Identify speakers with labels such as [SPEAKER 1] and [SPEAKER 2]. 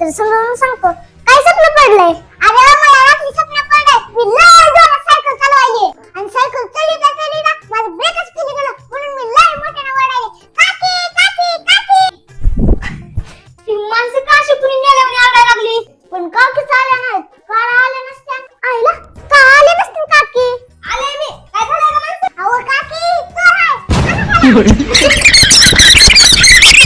[SPEAKER 1] तर समजावून सांगतो. काय स्वप्न पडलंय? अरे मला रात्री स्वप्न पडलंय. मी लय जोरात सायकल चालवायली. आणि सायकल चढीता चढीता माझं ब्रेकच खाली गेलं. म्हणून मी लय मोठ्याने ओरडायले. काकी काकी काकी! ती माणसं का अशी शिकून नेल्यावर आरडायला लागली? पण काकीच आल्या नाहीत. का आल्या नसत्या. आईला का आले नसतील काकी? आले मी. काय झालं का माणसं? अहो काकी चोर आहे.